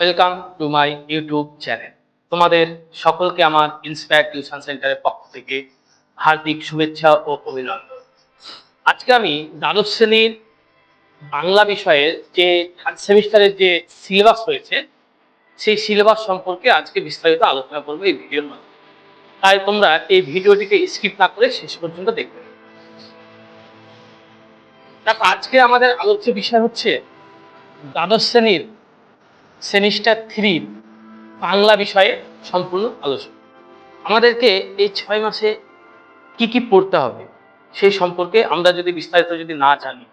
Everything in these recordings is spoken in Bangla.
Welcome to my YouTube channel তোমাদের সকলকে আমার ইন্সপায়ার টিউশন সেন্টারের পক্ষ থেকে হার্দিক শুভেচ্ছা ও অভিনন্দন। আজকে আমি দ্বাদশ শ্রেণির বাংলা বিষয়ের যে থার্ড সেমিস্টারের যে সিলেবাস রয়েছে, সেই সিলেবাস সম্পর্কে আজকে বিস্তারিত আলোচনা করব এই ভিডিওর মাধ্যমে। তাই তোমরা এই ভিডিওটিকে স্কিপ না করে শেষ পর্যন্ত দেখবে। দেখো, আজকে আমাদের আলোচ্য বিষয় হচ্ছে দ্বাদশ শ্রেণির সেমিস্টার থ্রি বাংলা বিষয়ে সম্পূর্ণ আলোচনা। আমাদেরকে এই ছয় মাসে কি কি পড়তে হবে সেই সম্পর্কে আমরা যদি বিস্তারিত যদি না জানি,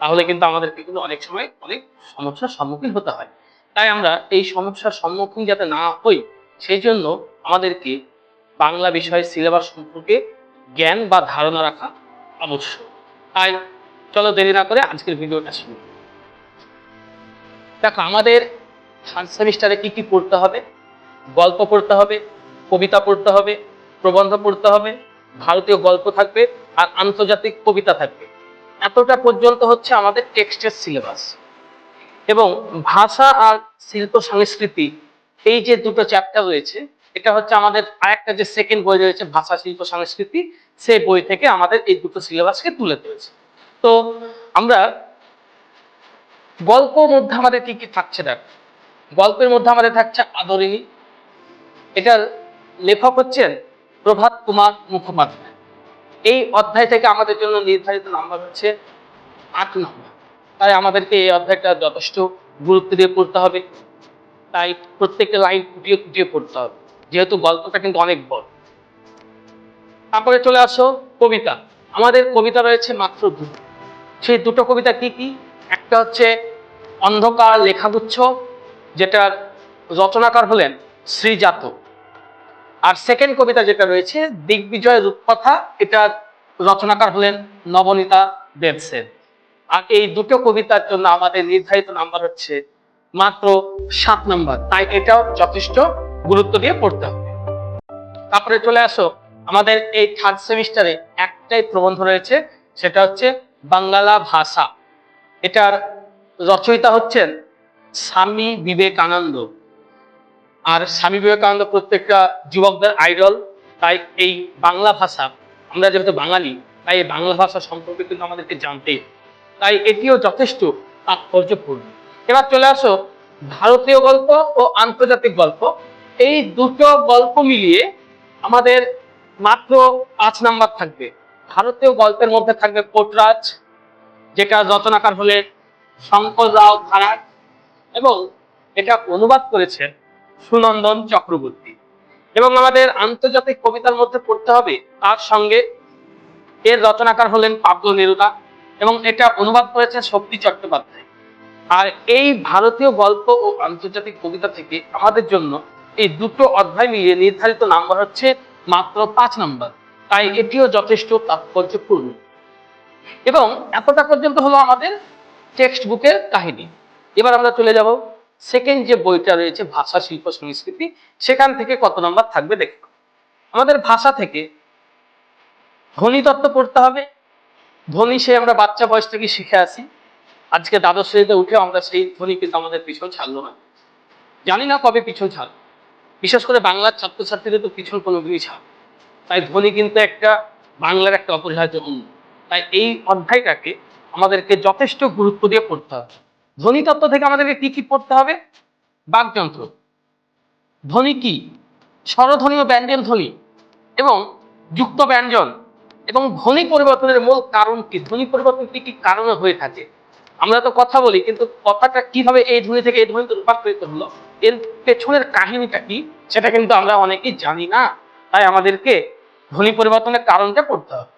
তাহলে কিন্তু আমাদেরকে কিন্তু অনেক সময় অনেক সমস্যার সম্মুখীন হতে হয়। তাই আমরা এই সমস্যার সম্মুখীন যাতে না হই, সেই জন্য আমাদেরকে বাংলা বিষয়ের সিলেবাস সম্পর্কে জ্ঞান বা ধারণা রাখা আবশ্যক। তাই চলো দেরি না করে আজকের ভিডিওটা করি। দেখো, আমাদের থার্ড সেমিস্টারে কি কি পড়তে হবে? গল্প পড়তে হবে, কবিতা পড়তে হবে, প্রবন্ধ পড়তে হবে, ভারতীয় গল্প থাকবে আর আন্তর্জাতিক কবিতা থাকবে। এতটা পর্যন্ত হচ্ছে আমাদের টেক্সটের সিলেবাস। এবং ভাষা আর শিল্প সংস্কৃতি, এই যে দুটো চ্যাপ্টার রয়েছে, এটা হচ্ছে আমাদের আরেকটা যে সেকেন্ড বই রয়েছে, ভাষা, শিল্প, সংস্কৃতি, সেই বই থেকে আমাদের এই দুটো সিলেবাসকে তুলে ধরেছে। তো আমরা গল্প মধ্যে আমাদের কি কি থাকছে দেখ। গল্পের মধ্যে আমাদের থাকছে আদরিণী। এটার লেখক হচ্ছেন প্রভাত কুমার মুখোপাধ্যায়। এই অধ্যায় থেকে আমাদের জন্য নির্ধারিত নাম্বার হচ্ছে আট নম্বর। তাই আমাদেরকে এই অধ্যায়টা যথেষ্ট গুরুত্ব দিয়ে পড়তে হবে। তাই প্রত্যেকটা লাইন ফুটিয়ে ফুটিয়ে পড়তে হবে। যেহেতু গল্পটা কিন্তু অনেক বড়। তারপরে চলে আসো কবিতা। আমাদের কবিতা রয়েছে মাত্র দুটো। সেই দুটো কবিতা কি কি? একটা হচ্ছে অন্ধকার লেখাগুচ্ছ যেটার রচনাকার হলেন শ্রীজাত আর সেকেন্ড কবিতা যেটা রয়েছে, দিগ্বিজয় রূপকথা এটার রচনাকার হলেন নবনীতা দেবসেন। আর এই দুটো কবিতার জন্য আমাদের নির্ধারিত নাম্বার হচ্ছে মাত্র সাত নাম্বার তাই এটাও যথেষ্ট গুরুত্ব দিয়ে পড়তে হবে। তারপরে চলে আসো, আমাদের এই থার্ড সেমিস্টারে একটাই প্রবন্ধ রয়েছে, সেটা হচ্ছে বাংলা ভাষা। এটার রচয়িতা হচ্ছেন স্বামী বিবেকানন্দ। আর স্বামী বিবেকানন্দ প্রত্যেকটা যুবকদের আইডল তাই এই বাংলা ভাষা, আমরা যেহেতু বাঙালি, তাই এই বাংলা ভাষা সম্পর্কে কিন্তু আমাদেরকে জানতে তাই এটিও যথেষ্ট তাৎপর্যপূর্ণ। এবার চলে আসো ভারতীয় গল্প ও আন্তর্জাতিক গল্প। এই দুটো গল্প মিলিয়ে আমাদের মাত্র পাঁচ নাম্বার থাকবে। ভারতীয় গল্পের মধ্যে থাকবে কোটরাজ, যেটা রচনাকার হলেন শঙ্কর রাও খারাট এবং এটা অনুবাদ করেছেন সুনন্দন চক্রবর্তী। এবং আমাদের আন্তর্জাতিক কবিতার মধ্যে পড়তে হবে, তার সঙ্গে এর রচনাকার হলেন পাবলো নেরুদা এবং এটা অনুবাদ করেছেন শক্তি চট্টোপাধ্যায়। আর এই ভারতীয় গল্প ও আন্তর্জাতিক কবিতা থেকে আমাদের জন্য এই দুটো অধ্যায় মিলিয়ে নির্ধারিত নাম্বার হচ্ছে মাত্র পাঁচ নাম্বার। তাই এটিও যথেষ্ট তাৎপর্যপূর্ণ। এবং এতটা পর্যন্ত হলো আমাদের টেক্সট বুকের কাহিনী। এবার আমরা চলে যাব সেকেন্ড যে বইটা রয়েছে ভাষা, শিল্প, সংস্কৃতি, সেখান থেকে কত নম্বর থাকবে দেখব আমাদের ভাষা থেকে ধ্বনি তত্ত্ব পড়তে হবে। ধ্বনি সে আমরা বাচ্চা বয়স থেকে শিখে আসি। আজকে দ্বাদশ শ্রেণীতে উঠে আমরা সেই ধ্বনি কিন্তু আমাদের পিছন ছাড়লো না। জানি না কবে পিছন ছাড় বিশেষ করে বাংলার ছাত্রছাত্রীদের তো পিছন কোনোদিনই ছাড় তাই ধ্বনি কিন্তু একটা বাংলার একটা অপরিহার্য অঙ্গ। তাই এই অধ্যায়টাকে আমাদেরকে যথেষ্ট গুরুত্ব দিয়ে পড়তে হবে। ধ্বনি তত্ত্ব থেকে আমাদেরকে কি কি পড়তে হবে? বাকযন্ত্র ধ্বনি কি? স্বরধ্বনি ও ব্যঞ্জন ধ্বনি এবং যুক্ত ব্যঞ্জন এবং ধ্বনি পরিবর্তনের মূল কারণ কি? ধ্বনি পরিবর্তন কি কি কারণে হয়ে থাকে? আমরা তো কথা বলি, কিন্তু কথাটা কীভাবে এই ধ্বনি থেকে এই ধ্বনিতে রূপান্তরিত হলো? এর পেছনের কাহিনীটা কি? সেটা কিন্তু আমরা অনেকেই জানি না। তাই আমাদেরকে ধ্বনি পরিবর্তনের কারণটা পড়তে হবে।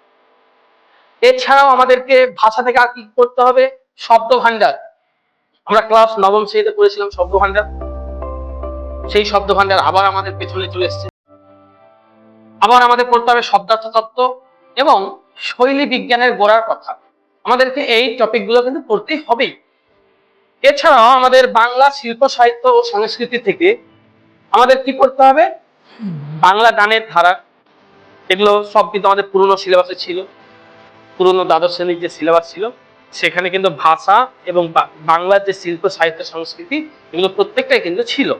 এছাড়াও আমাদেরকে ভাষা থেকে আর কি করতে হবে? শব্দ ভান্ডার আমরা ক্লাস নবম শ্রেণীতে পড়েছিলাম শব্দ ভান্ডার সেই শব্দ ভান্ডার আবার আমাদের পেছনে চলে এসেছে। আবার আমাদের পড়তে হবে শব্দার্থ তত্ত্ব এবং শৈলী বিজ্ঞানের গোড়ার কথা। আমাদেরকে এই টপিকগুলো কিন্তু পড়তেই হবেই। এছাড়াও আমাদের বাংলা শিল্প, সাহিত্য ও সংস্কৃতি থেকে আমাদের কি করতে হবে? বাংলা গানের ধারা। এগুলো সব কিন্তু আমাদের পুরনো সিলেবাসে ছিল। পুরনো দ্বাদশ শ্রেণির যে সিলেবাস ছিল সেখানে কিন্তু ভাষা এবং বাংলার যে শিল্প, সাহিত্য, সংস্কৃতি এগুলো প্রত্যেকটাই কিন্তু ছিল।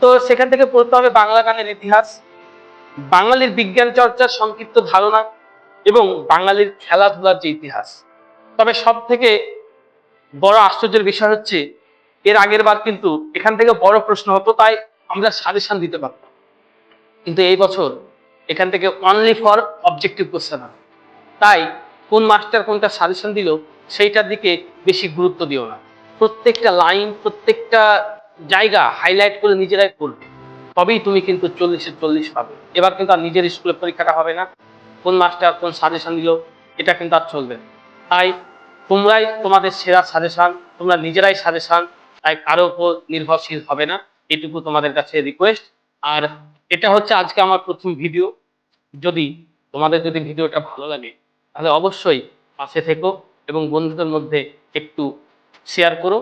তো সেখান থেকে পড়তে হবে বাংলা গানের ইতিহাস, বাঙালির বিজ্ঞান চর্চার সংক্ষিপ্ত ধারণা এবং বাঙালির খেলাধুলার যে ইতিহাস। তবে সব থেকে বড় আশ্চর্যের বিষয় হচ্ছে, এর আগের বার কিন্তু এখান থেকে বড় প্রশ্ন হতো, তাই আমরা সাজেশন দিতে পারতাম। কিন্তু এই বছর এখান থেকে অনলি ফর অবজেক্টিভ কোশ্চেন তাই কোন মাস্টার কোনটা সাজেশন দিল সেইটার দিকে বেশি গুরুত্ব দিও না। প্রত্যেকটা লাইন প্রত্যেকটা জায়গা হাইলাইট করে নিজেরাই পড়বে তবেই তুমি কিন্তু চল্লিশে চল্লিশ পাবে। এবার কিন্তু আর নিজের স্কুলে পরীক্ষাটা হবে না। কোন মাস্টার কোন সাজেশন দিল, এটা কিন্তু আর চলবে তাই তোমরাই তোমাদের সেরা সাজেশন তোমরা নিজেরাই সাজেশন তাই কারও উপর নির্ভরশীল হবে না। এটুকু তোমাদের কাছে রিকোয়েস্ট আর এটা হচ্ছে আজকে আমার প্রথম ভিডিও যদি তোমাদের যদি ভিডিওটা ভালো লাগে, তাহলে অবশ্যই পাশে থেকো। এবং বন্ধুদের মধ্যে একটু শেয়ার করো।